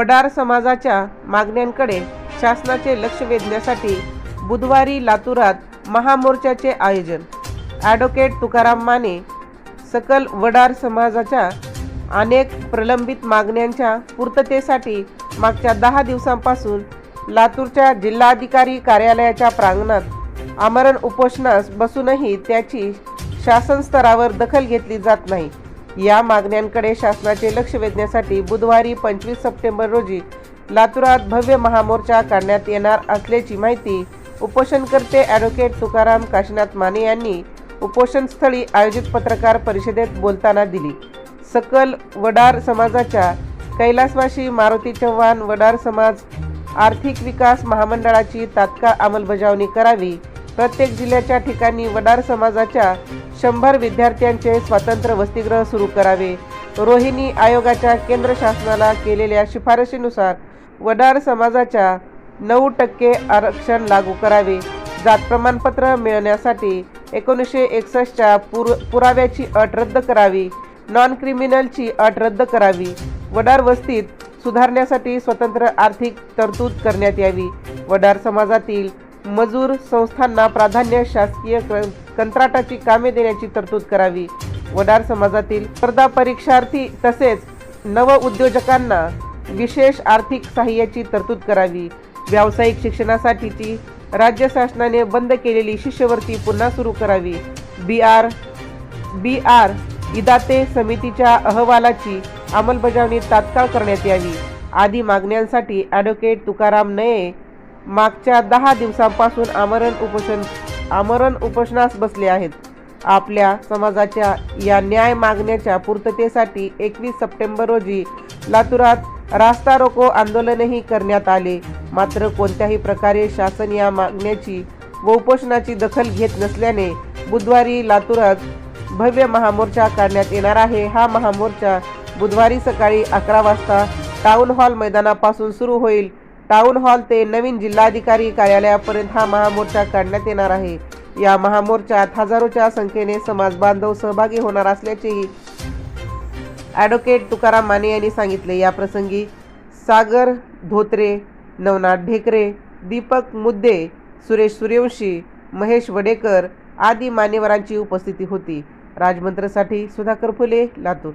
वडार समाजाच्या मागण्यांकडे शासनाचे लक्ष वेधण्यासाठी बुधवारी लातूरात महामोर्चाचे आयोजन. ॲडव्होकेट तुकाराम माने सकल वडार समाजाच्या अनेक प्रलंबित मागण्यांच्या पूर्ततेसाठी मागच्या दहा दिवसांपासून लातूरच्या जिल्हाधिकारी कार्यालयाच्या प्रांगणात आमरण उपोषणास बसूनही त्याची शासन स्तरावर दखल घेतली जात नाही. या मागण्यांकडे शासनाचे लक्ष वेधण्यासाठी बुधवारी पंचवीस सप्टेंबर रोजी लातूरात भव्य महामोर्चा काढण्यात येणार असल्याची माहिती उपोषणकर्ते ॲडव्होकेट तुकाराम काशीनाथ माने यांनी उपोषणस्थळी आयोजित पत्रकार परिषदेत बोलताना दिली. सकल वडार समाजाच्या कैलासवासी मारुती चव्हाण वडार समाज आर्थिक विकास महामंडळाची तात्काळ अंमलबजावणी करावी. प्रत्येक जिल्ह्याच्या ठिकाणी वडार समाजाच्या शंभर विद्यार्थ्यांचे स्वतंत्र वसतिगृह सुरू करावे. रोहिणी आयोगाच्या केंद्र शासनाला केलेल्या शिफारशीनुसार वडार समाजाच्या नऊ टक्के आरक्षण लागू करावे. जात प्रमाणपत्र मिळवण्यासाठी एकोणीसशे एकसष्टच्या पुर पुराव्याची अट रद्द करावी. नॉन क्रिमिनलची अट रद्द करावी. वडार वस्तीत सुधारण्यासाठी स्वतंत्र आर्थिक तरतूद करण्यात यावी. वडार समाजातील मजूर संस्थांना प्राधान्य शासकीय कंत्राटाची कामे देण्याची तरतूद करावी. वडार समाजातील स्पर्धा परीक्षार्थी तसेच नव उद्योजकांना विशेष आर्थिक सहाय्याची तरतूद करावी. व्यावसायिक शिक्षणासाठीची राज्य शासनाने बंद केलेली शिष्यवृत्ती पुन्हा सुरू करावी. बी आर बी आर इदाते समितीच्या अहवालाची अंमलबजावणी तात्काळ करण्यात यावी. आदी मागण्यांसाठी ॲडव्होकेट तुकाराम नये मागच्या दहा दिवसांपासून आमरण उपोषण आमरण उपोषणास बसले आहेत. आपल्या समाजाच्या या न्याय मागण्याच्या पूर्ततेसाठी एकवीस सप्टेंबर रोजी लातूरात रास्ता रोको आंदोलनही करण्यात आले. मात्र कोणत्याही प्रकारे शासन या मागण्याची व उपोषणाची दखल घेत नसल्याने बुधवारी लातूरात भव्य महामोर्चा काढण्यात येणार आहे. हा महामोर्चा बुधवारी सकाळी अकरा वाजता टाउन हॉल मैदानापासून सुरू होईल. टाउन हॉल ते नवीन जिल्हाधिकारी कार्यालयापर्यंत हा महामोर्चा काढण्यात येणार आहे. या महामोर्चात हजारोच्या संख्येने समाज बांधव सहभागी होणार असल्याचेही ॲडव्होकेट तुकाराम माने यांनी सांगितले. या प्रसंगी सागर धोत्रे नवनाथ ढेकरे दीपक मुद्दे सुरेश सूर्यवंशी महेश वडेकर आदी मान्यवरांची उपस्थिती होती. राजमंत्रसाठी सुधाकर फुले लातूर.